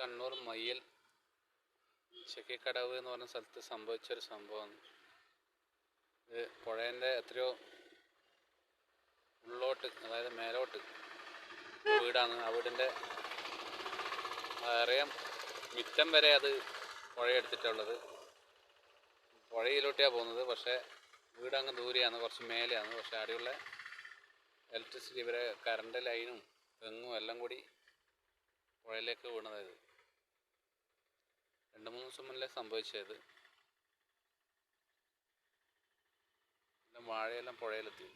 കണ്ണൂർ മയ്യൽ ചെക്കിക്കടവ് എന്ന് പറഞ്ഞ സ്ഥലത്ത് സംഭവിച്ചൊരു സംഭവമാണ്. ഇത് പുഴേന്റെ എത്രയോ ഉള്ളോട്ട് അതായത് മേലോട്ട് വീടാണ്. ആ വീടിന്റെ അറിയാം മിറ്റം വരെ അത് പുഴയെടുത്തിട്ടുള്ളത്. പുഴയിലോട്ടാണ് പോകുന്നത്. പക്ഷേ വീട് അങ്ങ് ദൂരെയാണ് കുറച്ച് മേലെയാണ്. പക്ഷേ അവിടെയുള്ള ഇലക്ട്രിസിറ്റി ഇവരെ കറണ്ട് ലൈനും തെങ്ങും എല്ലാം കൂടി പുഴയിലേക്ക് വീണതായത് രണ്ട് മൂന്ന് ദിവസം മുന്നേ സംഭവിച്ചത്. എല്ലാം വാഴയെല്ലാം പുഴയിലെത്തി.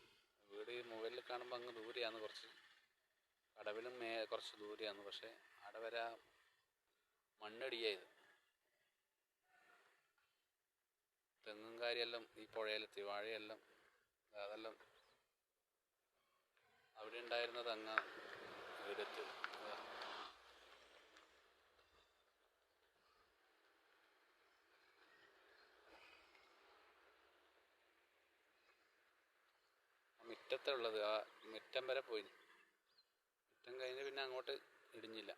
വീട് ഈ കാണുമ്പോൾ അങ്ങ് ദൂരെയാണ് കുറച്ച്. കടവിലും മേ കുറച്ച് ദൂരെയാണ്. പക്ഷേ അവിടെ വരെ മണ്ണടിയായത്. തെങ്ങും കാര്യമെല്ലാം ഈ പുഴയിലെത്തി. വാഴയെല്ലാം അതെല്ലാം അവിടെ ഉണ്ടായിരുന്നത് അങ്ങ് വീടെത്തി മുറ്റത്തുള്ളത് ആ മുറ്റം വരെ പോയി മുറ്റം കഴിഞ്ഞ് പിന്നെ അങ്ങോട്ട് ഇടിഞ്ഞില്ല.